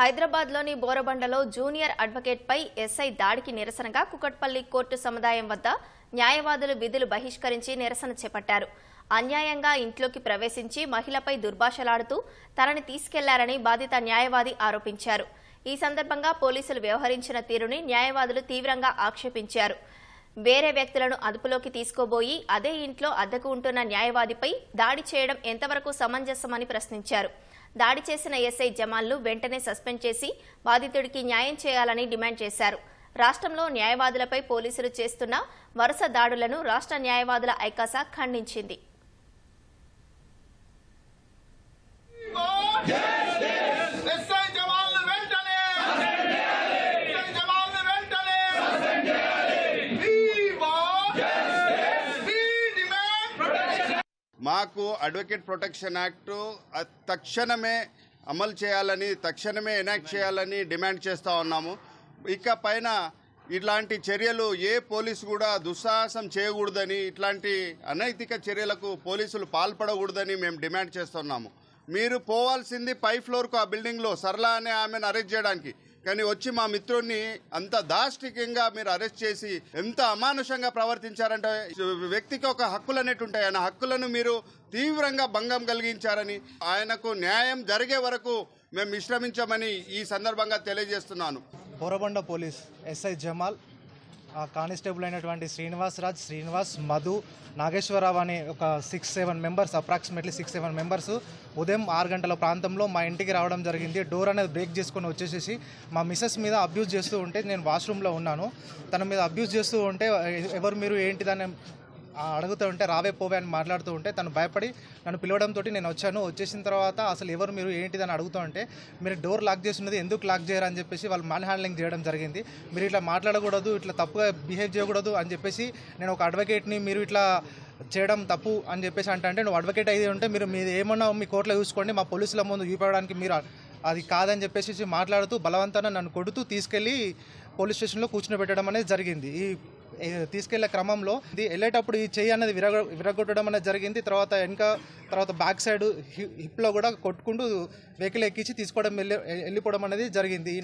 హైదరాబాద్లోని బోరబండలో junior అడ్వకేట్పై SI దాడికి నిరసనగా కుకట్పల్లి కోర్టు సముదాయం వద్ద న్యాయవాదులు విధులు బహిష్కరించి నిరసన చేపట్టారు. అన్యాయంగా ఇంట్లోకి ప్రవేశించి మహిళపై దుర్భాషలాడుతూ తనని తీసుకెళ్ళారని బాధిత న్యాయవాది ఆరోపించారు. ఈ సందర్భంగా పోలీసులు వ్యవహరించిన తీరుని న్యాయవాదులు తీవ్రంగా ఆక్షేపించారు. వేరే వ్యక్తులను అదుపులోకి తీసుకోబోయి అదే ఇంట్లో అద్దెకు ఉంటున్న న్యాయవాదిపై దాడి చేయడం ఎంతవరకు సమంజసమని ప్రశ్నించారు. దాడి చేసిన ఎస్ఐ జమాల్ను వెంటనే సస్పెండ్ చేసి బాధితుడికి న్యాయం చేయాలని డిమాండ్ చేశారు. రాష్ట్రంలో న్యాయవాదులపై పోలీసులు చేస్తున్న వరుస దాడులను రాష్ట్ర న్యాయవాదుల ఐకాసా ఖండించింది ఎస్ఐ జవాన్లు వెంటనే ఎస్ఐ జవాన్లు వెంటనే We want We demand మాకు అడ్వకేట్ ప్రొటెక్షన్ యాక్టు తక్షణమే అమలు చేయాలని తక్షణమే ఎనాక్ట్ చేయాలని డిమాండ్ చేస్తూ ఉన్నాము. ఇక పైన ఇట్లాంటి చర్యలు ఏ పోలీసు కూడా దుస్సాహసం చేయకూడదని ఇట్లాంటి అనైతిక చర్యలకు పోలీసులు పాల్పడకూడదని మేము డిమాండ్ చేస్తున్నాము. మీరు పోవాల్సింది పై ఫ్లోర్కు ఆ బిల్డింగ్లో సరళ అనే ఆమెను అరెస్ట్ చేయడానికి. కానీ వచ్చి మా మిత్రుడిని అంత దాష్టికంగా మీరు అరెస్ట్ చేసి ఎంత అమానుషంగా ప్రవర్తించారంటే వ్యక్తికి ఒక హక్కులు అనేవి ఉంటాయి. ఆయన హక్కులను మీరు తీవ్రంగా భంగం కలిగించారని ఆయనకు న్యాయం జరిగే వరకు మేము విశ్రమించమని ఈ సందర్భంగా తెలియజేస్తున్నాను. Borabanda police SI Jamal constable అయినటువంటి శ్రీనివాస్ రాజ్ శ్రీనివాస్ మధు నాగేశ్వరరావు అనే ఒక six seven members approximately six seven members ఉదయం ఆరు గంటల ప్రాంతంలో మా ఇంటికి రావడం జరిగింది. డోర్ అనేది బ్రేక్ చేసుకొని వచ్చేసేసి మా మిస్సెస్ మీద అబ్యూజ్ చేస్తూ ఉంటే నేను వాష్రూమ్లో ఉన్నాను. తన మీద అబ్యూజ్ చేస్తూ ఉంటే ఎవరు మీరు? ఏంటిదని ఆ అడుగుతూ ఉంటే రావే పోవే అని మాట్లాడుతూ ఉంటే తను భయపడి నన్ను పిలవడంతో నేను వచ్చాను. వచ్చేసిన తర్వాత అసలు ఎవరు మీరు ఏంటిదని అడుగుతూ ఉంటే మీరు డోర్ లాక్ చేస్తున్నది ఎందుకు లాక్ చేయరు అని చెప్పేసి వాళ్ళు మ్యాన్ హ్యాండ్లింగ్ చేయడం జరిగింది. మీరు ఇట్లా మాట్లాడకూడదు ఇట్లా తప్పుగా బిహేవ్ చేయకూడదు అని చెప్పేసి నేను ఒక అడ్వకేట్ని మీరు ఇట్లా చేయడం తప్పు అని చెప్పేసి అంటే అంటే నువ్వు అడ్వకేట్ అయితే ఉంటే మీరు మీరు ఏమన్నా మీ కోర్టులో చూసుకోండి మా పోలీసుల ముందు చూపించడానికి మీరు అది కాదని చెప్పేసి మాట్లాడుతూ బలవంతాన నన్ను కొడుతూ తీసుకెళ్ళి పోలీస్ స్టేషన్లో కూర్చుని అనేది జరిగింది. ఈ తీసుకెళ్ళే క్రమంలో ఇది వెళ్ళేటప్పుడు ఈ చెయ్యి అనేది విరగ విరగొట్టడం అనేది జరిగింది. తర్వాత వెనక తర్వాత బ్యాక్ సైడ్ హిప్లో కూడా కొట్టుకుంటూ వెహికల్ ఎక్కించి తీసుకోవడం వెళ్ళి వెళ్ళిపోవడం అనేది జరిగింది. ఈ